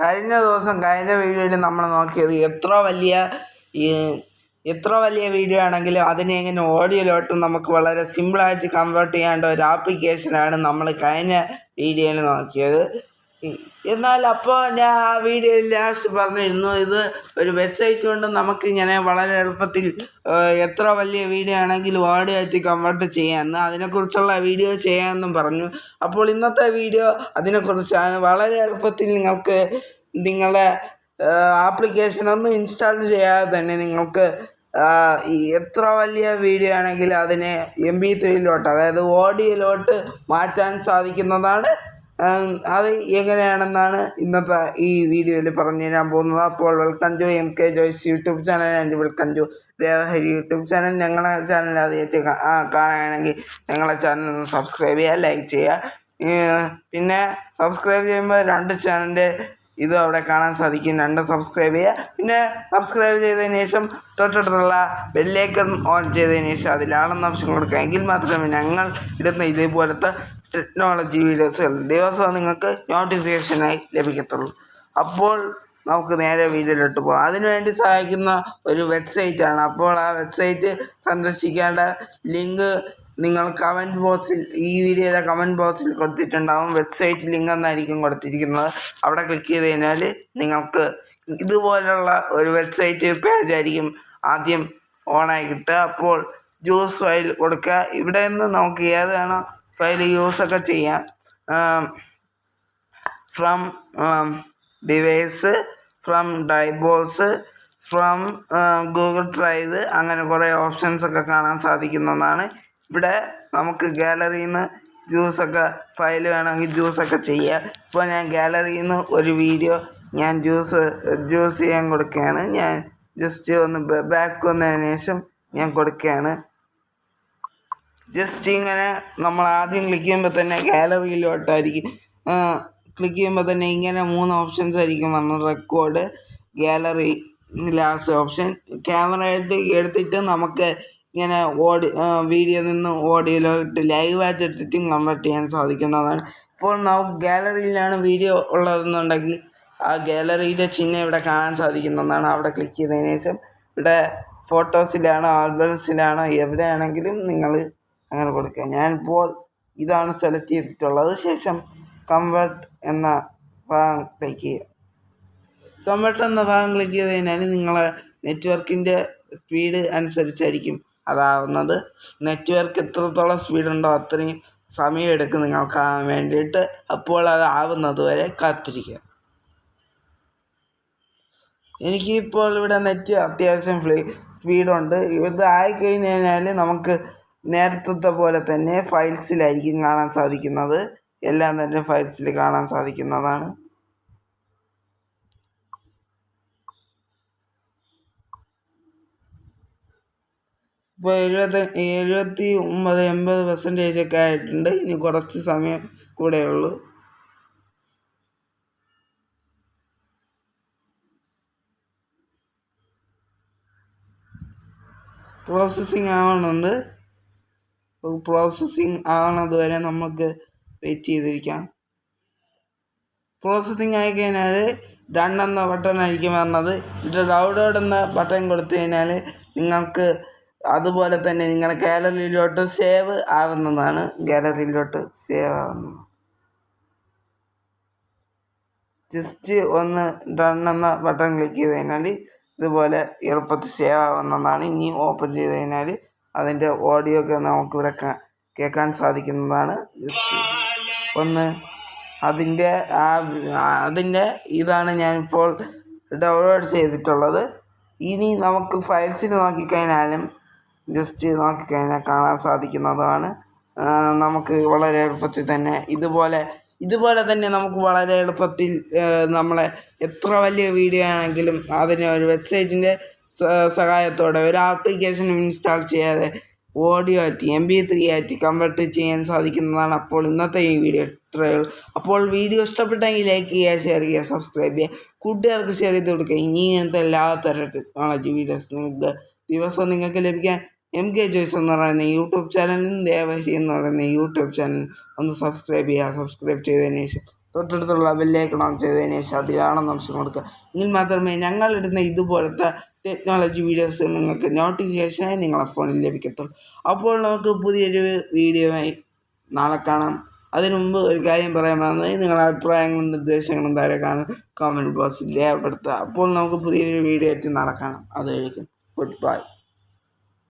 കഴിഞ്ഞ ദിവസം കഴിഞ്ഞ വീഡിയോയിൽ നമ്മൾ നോക്കിയത് എത്ര വലിയ ഈ എത്ര വലിയ വീഡിയോ ആണെങ്കിലും അതിനെ എങ്ങനെ ഓഡിയോയിലോട്ട് നമുക്ക് വളരെ സിമ്പിളായിട്ട് കൺവേർട്ട് ചെയ്യേണ്ട ഒരു ആപ്ലിക്കേഷനാണ് നമ്മൾ കഴിഞ്ഞ വീഡിയോയിൽ നോക്കിയത്. എന്നാൽ അപ്പോൾ ഞാൻ ആ വീഡിയോയിൽ ലാസ്റ്റ് പറഞ്ഞിരുന്നു ഇത് ഒരു വെബ്സൈറ്റ് കൊണ്ട് നമുക്കിങ്ങനെ വളരെ എളുപ്പത്തിൽ എത്ര വലിയ വീഡിയോ ആണെങ്കിലും ഓഡിയോ ആയിട്ട് കൺവേർട്ട് ചെയ്യാമെന്ന് അതിനെക്കുറിച്ചുള്ള വീഡിയോ ചെയ്യാമെന്നും പറഞ്ഞു. അപ്പോൾ ഇന്നത്തെ വീഡിയോ അതിനെക്കുറിച്ചാണ് വളരെ എളുപ്പത്തിൽ നിങ്ങൾക്ക് നിങ്ങളുടെ ആപ്ലിക്കേഷൻ ഒന്നും ഇൻസ്റ്റാൾ ചെയ്യാതെ തന്നെ നിങ്ങൾക്ക് എത്ര വലിയ വീഡിയോ ആണെങ്കിലും അതിനെ എം ബി ത്രീയിലോട്ട് അതായത് ഓഡിയോയിലോട്ട് മാറ്റാൻ സാധിക്കുന്നതാണ് അത് എങ്ങനെയാണെന്നാണ് ഇന്നത്തെ ഈ വീഡിയോയിൽ പറഞ്ഞു തരാൻ പോകുന്നത്. അപ്പോൾ welcome to M K joys YouTube channel and welcome to Devahari YouTube channel ഞങ്ങളുടെ ചാനൽ ആദ്യമായിട്ട് കാണുകയാണെങ്കിൽ ഞങ്ങളെ ചാനൽ ഒന്ന് സബ്സ്ക്രൈബ് ചെയ്യുക ലൈക്ക് ചെയ്യുക. പിന്നെ സബ്സ്ക്രൈബ് ചെയ്യുമ്പോൾ രണ്ട് ചാനലിന്റെ ഇത് അവിടെ കാണാൻ സാധിക്കും. രണ്ട് സബ്സ്ക്രൈബ് ചെയ്യുക. പിന്നെ സബ്സ്ക്രൈബ് ചെയ്തതിന് ശേഷം തൊട്ടടുത്തുള്ള ബെല്ലേക്കൺ ഓൺ ചെയ്തതിന് ശേഷം അതിലാണെന്ന് ഓപ്ഷൻ കൊടുക്കുക എങ്കിൽ മാത്രമേ ഞങ്ങൾ ഇടുന്ന ഇതേപോലത്തെ ടെക്നോളജി വീഡിയോസുകൾ ദിവസവും നിങ്ങൾക്ക് നോട്ടിഫിക്കേഷനായി ലഭിക്കത്തുള്ളൂ. അപ്പോൾ നമുക്ക് നേരെ വീഡിയോയിലോട്ട് പോകാം. അതിനുവേണ്ടി സഹായിക്കുന്ന ഒരു വെബ്സൈറ്റാണ് അപ്പോൾ ആ വെബ്സൈറ്റ് സന്ദർശിക്കേണ്ട ലിങ്ക് നിങ്ങൾ കമന്റ് ബോക്സിൽ ഈ വീഡിയോയിലെ കമന്റ് ബോക്സിൽ കൊടുത്തിട്ടുണ്ടാവും. വെബ്സൈറ്റ് ലിങ്ക് എന്നായിരിക്കും കൊടുത്തിരിക്കുന്നത്. അവിടെ ക്ലിക്ക് ചെയ്ത് കഴിഞ്ഞാൽ നിങ്ങൾക്ക് ഇതുപോലുള്ള ഒരു വെബ്സൈറ്റ് പേജ് ആയിരിക്കും ആദ്യം ഓണായി കിട്ടുക. അപ്പോൾ ജ്യൂസ് ഫയൽ കൊടുക്കുക. ഇവിടെ നിന്ന് നമുക്ക് ഏത് വേണോ ഫയൽ യൂസൊക്കെ ചെയ്യാം. ഫ്രം ഡിവൈസ് ഫ്രം ഡൈബോസ് ഫ്രം ഗൂഗിൾ ഡ്രൈവ് അങ്ങനെ കുറേ ഓപ്ഷൻസ് ഒക്കെ കാണാൻ സാധിക്കുന്നതാണ് ഇവിടെ നമുക്ക് ഗാലറിയിൽ നിന്ന് ജ്യൂസൊക്കെ ഫയൽ വേണമെങ്കിൽ ജ്യൂസൊക്കെ ചെയ്യാം. ഇപ്പോൾ ഞാൻ ഗാലറിയിൽ നിന്ന് ഒരു വീഡിയോ ഞാൻ ജ്യൂസ് ജ്യൂസ് ചെയ്യാൻ കൊടുക്കുകയാണ്. ഞാൻ ജസ്റ്റ് ഒന്ന് ബാക്ക് വന്നതിന് ശേഷം ഞാൻ കൊടുക്കുകയാണ്. ജസ്റ്റ് ഇങ്ങനെ നമ്മൾ ആദ്യം ക്ലിക്ക് ചെയ്യുമ്പോൾ തന്നെ ഗാലറിയിലോട്ടായിരിക്കും ക്ലിക്ക് ചെയ്യുമ്പോൾ തന്നെ ഇങ്ങനെ മൂന്ന് ഓപ്ഷൻസ് ആയിരിക്കും വന്നത്. Record gallery last option camera എടുത്ത് എടുത്തിട്ട് നമുക്ക് ഇങ്ങനെ ഓഡി വീഡിയോ നിന്ന് ഓഡിയോയിലോട്ട് ലൈവായിട്ട് എടുത്തിട്ടും കൺവേർട്ട് ചെയ്യാൻ സാധിക്കുന്നതാണ്. ഇപ്പോൾ നമുക്ക് ഗാലറിയിലാണ് വീഡിയോ ഉള്ളതെന്നുണ്ടെങ്കിൽ ആ ഗാലറിയുടെ ചിഹ്നം ഇവിടെ കാണാൻ സാധിക്കുന്നതാണ്. അവിടെ ക്ലിക്ക് ചെയ്തതിന് ശേഷം ഇവിടെ ഫോട്ടോസിലാണോ ആൽബംസിലാണോ എവിടെയാണെങ്കിലും നിങ്ങൾ അങ്ങനെ കൊടുക്കുക. ഞാനിപ്പോൾ ഇതാണ് സെലക്ട് ചെയ്തിട്ടുള്ളത്. ശേഷം കൺവേർട്ട് എന്ന ഭാഗം ക്ലിക്ക് ചെയ്യുക. കൺവേർട്ട് എന്ന ഭാഗം ക്ലിക്ക് ചെയ്ത് കഴിഞ്ഞാൽ നിങ്ങളെ നെറ്റ്വർക്കിന്റെ സ്പീഡ് അനുസരിച്ചായിരിക്കും അതാവുന്നത്. നെറ്റ്വർക്ക് എത്രത്തോളം സ്പീഡുണ്ടോ അത്രയും സമയം എടുക്കും നിങ്ങൾക്ക് ആവാൻ വേണ്ടിയിട്ട്. അപ്പോൾ അത് ആവുന്നത് വരെ കാത്തിരിക്കുക. എനിക്കിപ്പോൾ ഇവിടെ നെറ്റ് അത്യാവശ്യം ഫ്ലീ സ്പീഡുണ്ട് ഇത് ആയിക്കഴിഞ്ഞ് കഴിഞ്ഞാൽ നമുക്ക് നേരത്തെ പോലെ തന്നെ ഫയൽസിലായിരിക്കും കാണാൻ സാധിക്കുന്നത്. എല്ലാം തന്നെ ഫയൽസിൽ കാണാൻ സാധിക്കുന്നതാണ്. ഇപ്പോൾ എഴുപത്തി എഴുപത്തി ഒമ്പത് എൺപത് പെർസെന്റേജ് ഒക്കെ ആയിട്ടുണ്ട്. ഇനി കുറച്ച് സമയം കൂടെ ഉള്ളൂ. പ്രോസസ്സിങ് ആവണുണ്ട്. പ്രോസസ്സിങ് ആവുന്നത് വരെ നമുക്ക് വെയിറ്റ് ചെയ്തിരിക്കാം. പ്രോസസ്സിങ് ആയി കഴിഞ്ഞാൽ ഡൺ എന്ന ബട്ടൺ ആയിരിക്കും വന്നത്. ഇത് ഡൗൺലോഡ് എന്ന ബട്ടൺ കൊടുത്തു കഴിഞ്ഞാൽ നിങ്ങൾക്ക് അതുപോലെ തന്നെ നിങ്ങളുടെ ഗാലറിയിലോട്ട് സേവ് ആവുന്നതാണ്. ഗാലറിയിലോട്ട് സേവ് ആവുന്നത്. ജസ്റ്റ് ഒന്ന് ഡൺ എന്ന ബട്ടൺ ക്ലിക്ക് ചെയ്ത് കഴിഞ്ഞാൽ ഇതുപോലെ എളുപ്പത്തിൽ സേവ് ആവുന്നതാണ്. ഇനി ഓപ്പൺ ചെയ്ത് കഴിഞ്ഞാൽ അതിന്റെ ഓഡിയോ ഒക്കെ നമുക്കിവിടെ കേൾക്കാൻ സാധിക്കുന്നതാണ്. ഒന്ന് അതിന്റെ ആ അതിന്റെ ഇതാണ് ഞാനിപ്പോൾ ഡൗൺലോഡ് ചെയ്തിട്ടുള്ളത്. ഇനി നമുക്ക് ഫയൽസിൽ നോക്കിക്കഴിഞ്ഞാലും ജസ്റ്റ് നോക്കിക്കഴിഞ്ഞാൽ കാണാൻ സാധിക്കുന്നതാണ്. നമുക്ക് വളരെ എളുപ്പത്തിൽ തന്നെ ഇതുപോലെ ഇതുപോലെ തന്നെ നമുക്ക് വളരെ എളുപ്പത്തിൽ നമ്മളെ എത്ര വലിയ വീഡിയോ ആണെങ്കിലും അതിനെ ഒരു വെബ്സൈറ്റിന്റെ സഹായത്തോടെ ഒരു ആപ്ലിക്കേഷൻ ഇൻസ്റ്റാൾ ചെയ്യാതെ ഓഡിയോ ആയിട്ട് എം ബി ത്രീ ആയിട്ട് കൺവേർട്ട് ചെയ്യാൻ സാധിക്കുന്നതാണ് അപ്പോൾ ഇന്നത്തെ ഈ വീഡിയോ ട്രയൽ അപ്പോൾ വീഡിയോ ഇഷ്ടപ്പെട്ടെങ്കിൽ ലൈക്ക് ചെയ്യുക ഷെയർ ചെയ്യുക സബ്സ്ക്രൈബ് ചെയ്യുക. കൂട്ടുകാർക്ക് ഷെയർ ചെയ്ത് കൊടുക്കുക. ഇനി ഇങ്ങനത്തെ എല്ലാ തരം ടെക്നോളജി വീഡിയോസ് നിങ്ങൾക്ക് ദിവസം നിങ്ങൾക്ക് ലഭിക്കാൻ എം കെ ജോയ്സ് എന്ന് പറയുന്ന യൂട്യൂബ് ചാനലും ദേവഹരി എന്ന് പറയുന്ന യൂട്യൂബ് ചാനൽ ഒന്ന് സബ്സ്ക്രൈബ് ചെയ്യുക. സബ്സ്ക്രൈബ് ചെയ്തതിന് ശേഷം തൊട്ടടുത്തുള്ള ബെല്ലേക്കണം ചെയ്തതിന് ശേഷം അതിലാണെന്ന് ഓപ്ഷൻ കൊടുക്കുക. എങ്കിൽ മാത്രമേ ഞങ്ങളിടുന്ന ഇതുപോലത്തെ ടെക്നോളജി വീഡിയോസ് നിങ്ങൾക്ക് നോട്ടിഫിക്കേഷനായി നിങ്ങളെ ഫോണിൽ ലഭിക്കത്തുള്ളൂ. അപ്പോൾ നമുക്ക് പുതിയൊരു വീഡിയോയുമായി നാളെ കാണാം. അതിനു മുമ്പ് ഒരു കാര്യം പറയാൻ മറന്നത് നിങ്ങളുടെ അഭിപ്രായങ്ങളും നിർദ്ദേശങ്ങളും താഴെ കാണും. കമന്റ് ബോക്സിൽ രേഖപ്പെടുത്തുക. അപ്പോൾ നമുക്ക് പുതിയൊരു വീഡിയോ ആയിട്ട് നാളെ കാണാം. കഴിക്കും ഗുഡ് ബൈ